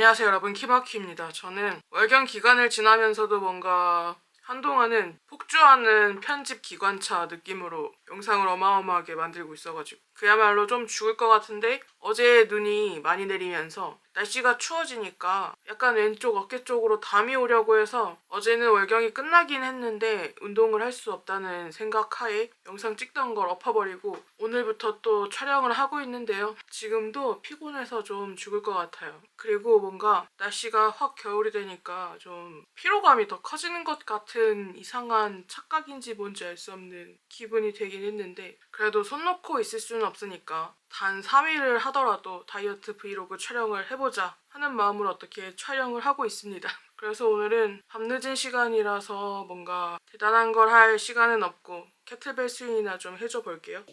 안녕하세요 여러분 키마키입니다. 저는 월경 기간을 지나면서도 뭔가 한동안은 폭주하는 편집 기관차 느낌으로 영상을 어마어마하게 만들고 있어가지고 그야말로 좀 죽을 것 같은데 어제 눈이 많이 내리면서 날씨가 추워지니까 약간 왼쪽 어깨 쪽으로 담이 오려고 해서 어제는 월경이 끝나긴 했는데 운동을 할 수 없다는 생각하에 영상 찍던 걸 엎어버리고 오늘부터 또 촬영을 하고 있는데요. 지금도 피곤해서 좀 죽을 것 같아요. 그리고 뭔가 날씨가 확 겨울이 되니까 좀 피로감이 더 커지는 것 같은 이상한 착각인지 뭔지 알 수 없는 기분이 되긴 했는데 그래도 손 놓고 있을 수는 없으니까 단 3일을 하더라도 다이어트 브이로그 촬영을 해보자 하는 마음으로 어떻게 촬영을 하고 있습니다. 그래서 오늘은 밤늦은 시간이라서 뭔가 대단한 걸 할 시간은 없고 캐틀벨 스윙이나 좀 해줘 볼게요.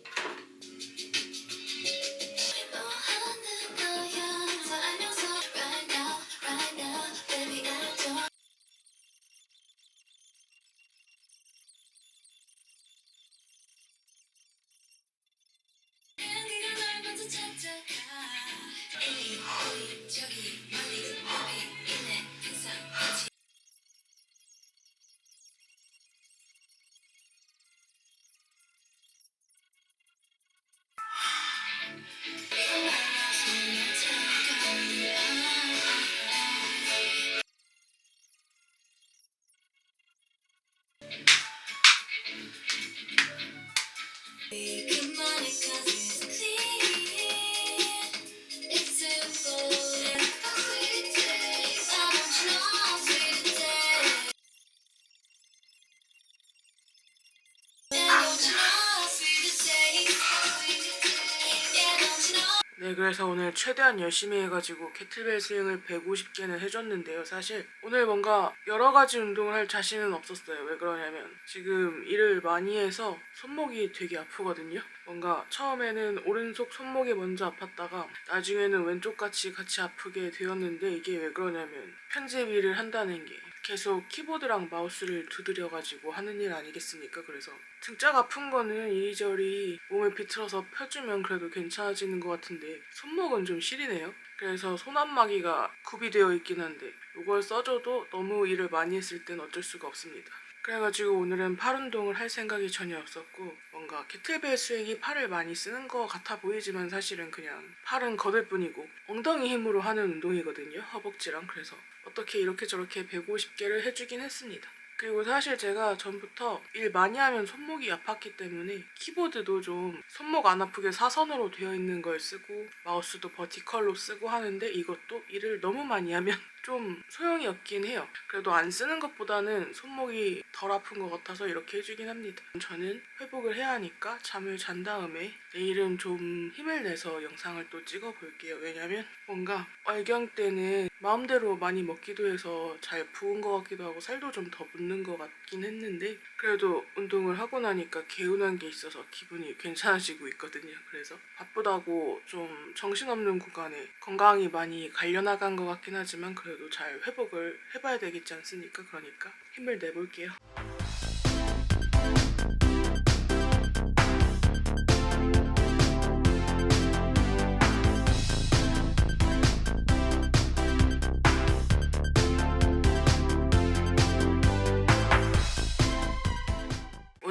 네, 그래서 오늘 최대한 열심히 해가지고 캐틀벨 스윙을 150개는 해줬는데요. 사실 오늘 뭔가 여러 가지 운동을 할 자신은 없었어요. 왜 그러냐면 지금 일을 많이 해서 손목이 되게 아프거든요. 뭔가 처음에는 오른손 손목이 먼저 아팠다가 나중에는 왼쪽 같이 같이 아프게 되었는데 이게 왜 그러냐면 편집 일을 한다는 게 계속 키보드랑 마우스를 두드려가지고 하는 일 아니겠습니까? 그래서 등짝 아픈 거는 이리저리 몸을 비틀어서 펴주면 그래도 괜찮아지는 것 같은데 손목은 좀 시리네요. 그래서 손안마기가 구비되어 있긴 한데 이걸 써줘도 너무 일을 많이 했을 땐 어쩔 수가 없습니다. 그래가지고 오늘은 팔 운동을 할 생각이 전혀 없었고 뭔가 캐틀벨 스윙이 팔을 많이 쓰는 것 같아 보이지만 사실은 그냥 팔은 걷을 뿐이고 엉덩이 힘으로 하는 운동이거든요 허벅지랑. 그래서 어떻게 이렇게 저렇게 150개를 해주긴 했습니다. 그리고 사실 제가 전부터 일 많이 하면 손목이 아팠기 때문에 키보드도 좀 손목 안 아프게 사선으로 되어 있는 걸 쓰고 마우스도 버티컬로 쓰고 하는데 이것도 일을 너무 많이 하면 좀 소용이 없긴 해요. 그래도 안 쓰는 것보다는 손목이 덜 아픈 것 같아서 이렇게 해주긴 합니다. 저는 회복을 해야 하니까 잠을 잔 다음에 내일은 좀 힘을 내서 영상을 또 찍어 볼게요. 왜냐면 뭔가 월경 때는 마음대로 많이 먹기도 해서 잘 부은 것 같기도 하고 살도 좀 더 붙는 것 같긴 했는데 그래도 운동을 하고 나니까 개운한 게 있어서 기분이 괜찮아지고 있거든요. 그래서 바쁘다고 좀 정신없는 구간에 건강이 많이 갈려나간 것 같긴 하지만 그래도 잘 회복을 해봐야 되겠지 않습니까? 그러니까 힘을 내볼게요.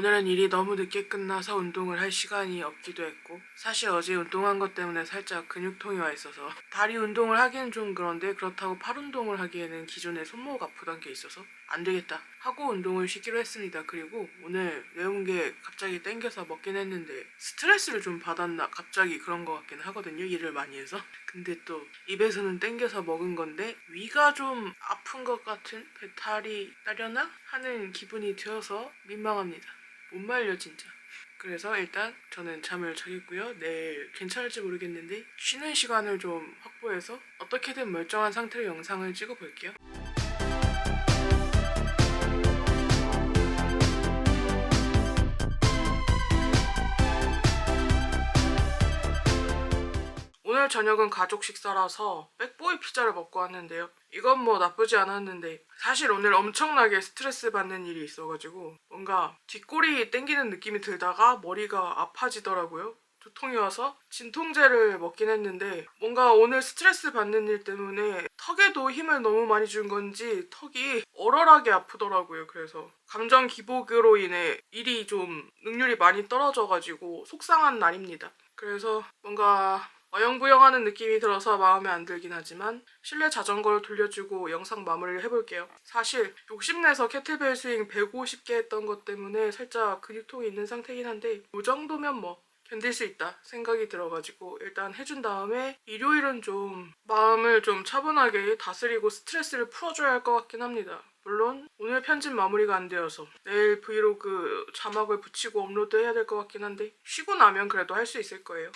오늘은 일이 너무 늦게 끝나서 운동을 할 시간이 없기도 했고 사실 어제 운동한 것 때문에 살짝 근육통이 와 있어서 다리 운동을 하기는 좀 그런데 그렇다고 팔 운동을 하기에는 기존에 손목 아프던 게 있어서 안 되겠다 하고 운동을 쉬기로 했습니다. 그리고 오늘 매운 게 갑자기 땡겨서 먹긴 했는데 스트레스를 좀 받았나 갑자기 그런 것 같긴 하거든요. 일을 많이 해서 근데 또 입에서는 땡겨서 먹은 건데 위가 좀 아픈 것 같은 배탈이 나려나 하는 기분이 들어서 민망합니다. 못 말려 진짜. 그래서 일단 저는 잠을 자겠고요. 내일 괜찮을지 모르겠는데 쉬는 시간을 좀 확보해서 어떻게든 멀쩡한 상태로 영상을 찍어 볼게요. 오늘 저녁은 가족 식사라서 백보이 피자를 먹고 왔는데요. 이건 뭐 나쁘지 않았는데 사실 오늘 엄청나게 스트레스 받는 일이 있어가지고 뭔가 뒷골이 땡기는 느낌이 들다가 머리가 아파지더라고요. 두통이 와서 진통제를 먹긴 했는데 뭔가 오늘 스트레스 받는 일 때문에 턱에도 힘을 너무 많이 준 건지 턱이 얼얼하게 아프더라고요. 그래서 감정 기복으로 인해 일이 좀 능률이 많이 떨어져가지고 속상한 날입니다. 그래서 뭔가 어영부영하는 느낌이 들어서 마음에 안 들긴 하지만 실내 자전거를 돌려주고 영상 마무리를 해볼게요. 사실 욕심내서 캐틀벨 스윙 150개 했던 것 때문에 살짝 근육통이 있는 상태긴 한데 이 정도면 뭐 견딜 수 있다 생각이 들어가지고 일단 해준 다음에 일요일은 좀 마음을 좀 차분하게 다스리고 스트레스를 풀어줘야 할 것 같긴 합니다. 물론 오늘 편집 마무리가 안 되어서 내일 브이로그 자막을 붙이고 업로드 해야 될 것 같긴 한데 쉬고 나면 그래도 할 수 있을 거예요.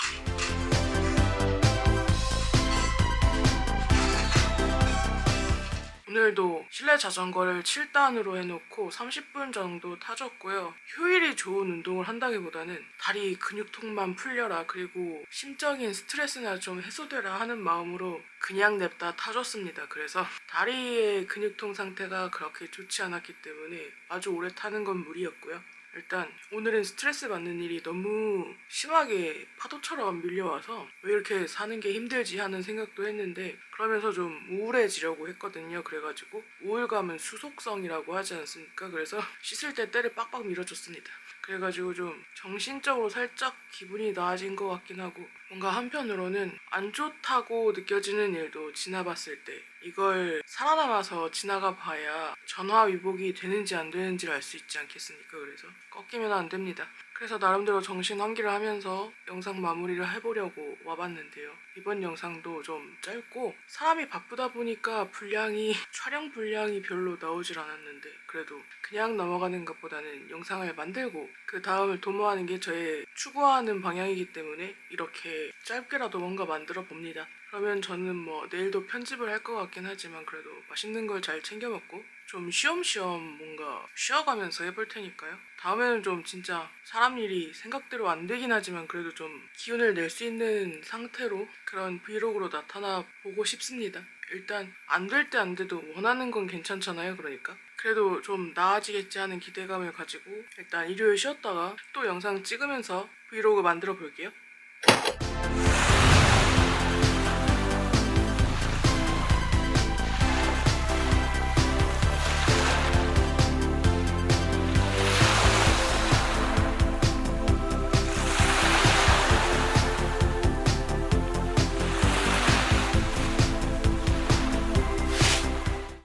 오늘도 실내 자전거를 7단으로 해놓고 30분 정도 타줬고요. 효율이 좋은 운동을 한다기보다는 다리 근육통만 풀려라 그리고 심적인 스트레스나 좀 해소되라 하는 마음으로 그냥 냅다 타줬습니다. 그래서 다리의 근육통 상태가 그렇게 좋지 않았기 때문에 아주 오래 타는 건 무리였고요. 일단 오늘은 스트레스 받는 일이 너무 심하게 파도처럼 밀려와서 왜 이렇게 사는 게 힘들지 하는 생각도 했는데 그러면서 좀 우울해지려고 했거든요. 그래가지고 우울감은 수속성이라고 하지 않습니까? 그래서 씻을 때 때를 빡빡 밀어줬습니다. 그래가지고 좀 정신적으로 살짝 기분이 나아진 것 같긴 하고 뭔가 한편으로는 안 좋다고 느껴지는 일도 지나봤을 때 이걸 살아남아서 지나가 봐야 전화 위복이 되는지 안 되는지를 알 수 있지 않겠습니까? 그래서 꺾이면 안 됩니다. 그래서 나름대로 정신 환기를 하면서 영상 마무리를 해보려고 와봤는데요. 이번 영상도 좀 짧고 사람이 바쁘다 보니까 분량이 촬영 분량이 별로 나오질 않았는데 그래도 그냥 넘어가는 것보다는 영상을 만들고 그 다음을 도모하는 게 저의 추구하는 방향이기 때문에 이렇게 짧게라도 뭔가 만들어 봅니다. 그러면 저는 뭐 내일도 편집을 할 것 같긴 하지만 그래도 맛있는 걸 잘 챙겨 먹고 좀 쉬엄쉬엄 뭔가 쉬어가면서 해볼 테니까요. 다음에는 좀 진짜 사람 일이 생각대로 안 되긴 하지만 그래도 좀 기운을 낼 수 있는 상태로 그런 브이로그로 나타나 보고 싶습니다. 일단 안 될 때 안 돼도 원하는 건 괜찮잖아요. 그러니까. 그래도 좀 나아지겠지 하는 기대감을 가지고 일단 일요일 쉬었다가 또 영상 찍으면서 브이로그 만들어 볼게요.